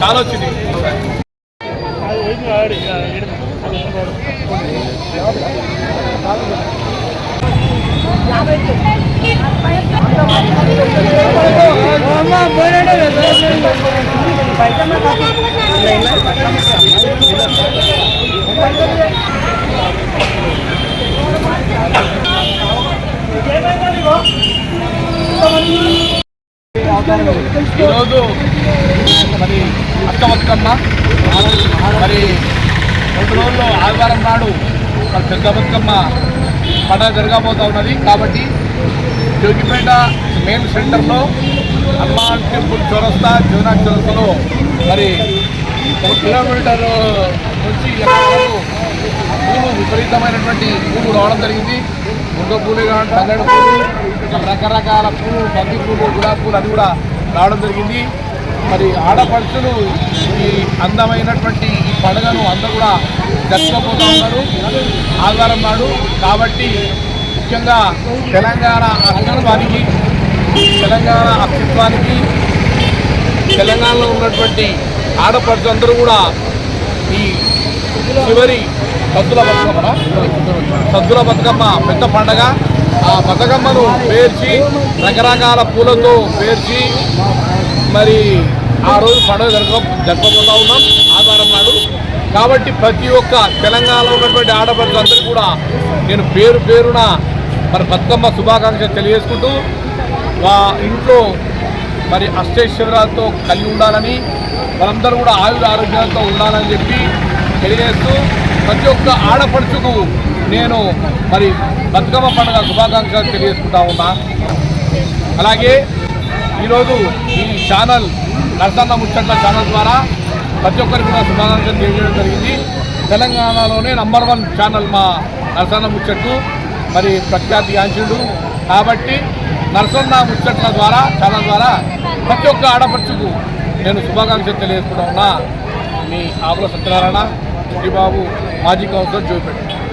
చాలా వచ్చింది. పైసమ్మ ఈరోజు మరి అక్క మరి రెండు రోజుల్లో ఆదివారం నాడు మరి పెద్ద బతుకమ్మ పండుగ జరగబోతా ఉన్నది. కాబట్టి జోగిపేట మెయిన్ సెంటర్లో హనుమాన్ టెంపుల్ చౌరస్తా జగన్నాథ్ చౌరస్తాలో మరి ఒక కిలోమీటర్ నుంచి ఎక్కడ పూలు విపరీతమైనటువంటి పూలు రావడం జరిగింది. ముగ్గ పూలు కానీ తంగడి పూలు రకరకాల పూలు బంతి పూలు గులాబీ పూలు అది కూడా రావడం జరిగింది. మరి ఆడపడుచులు ఈ అందమైనటువంటి ఈ పండుగను అందరూ కూడా జరుపుకోబోతూ ఉన్నారు. ఆదివారం నాడు కాబట్టి ముఖ్యంగా తెలంగాణ అస్తిత్వానికి తెలంగాణ అస్తిత్వానికి తెలంగాణలో ఉన్నటువంటి ఆడపడుచు అందరూ కూడా ఈ చివరి సద్దుల బతుకమ్మ సద్దుల బతుకమ్మ పెద్ద పండగ. ఆ బతుకమ్మను పేర్చి రకరకాల పూలతో పేర్చి మరి ఆ రోజు పండుగ జరగ జరపబోతా ఉన్నాం. ఆదివారం నాడు. కాబట్టి ప్రతి ఒక్క తెలంగాణలో ఉన్నటువంటి ఆడపడుచులందరూ కూడా నేను పేరు పేరున మరి బతుకమ్మ శుభాకాంక్షలు తెలియజేసుకుంటూ వా ఇంట్లో మరి అష్టైశ్వర్యాలతో కలిగి ఉండాలని వాళ్ళందరూ కూడా ఆయుధ ఆరోగ్యాలతో ఉండాలని చెప్పి తెలియజేస్తూ ప్రతి ఒక్క ఆడపడుచుకు నేను మరి బతుకమ్మ పండుగ శుభాకాంక్షలు తెలియజేసుకుంటా ఉన్నా. అలాగే ఈరోజు ఈ ఛానల్ నరసన్న ముచ్చట్ల ఛానల్ ద్వారా ప్రతి ఒక్కరికి కూడా శుభాకాంక్షలు తెలియజేయడం జరిగింది. తెలంగాణలోనే నంబర్ వన్ ఛానల్ మా నరసన్న ముచ్చట్లు మరి ప్రఖ్యాతి గాంచుడు కాబట్టి నరసన్న ముచ్చట్ల ద్వారా ఛానల్ ద్వారా ప్రతి ఒక్క ఆడపడుచుకు నేను శుభాకాంక్షలు తెలియజేసుకుంటా ఉన్నా. మీ ఆకుల సత్యనారాయణ. శ్రీబాబు మాజీ కౌన్సిలర్ జోపేట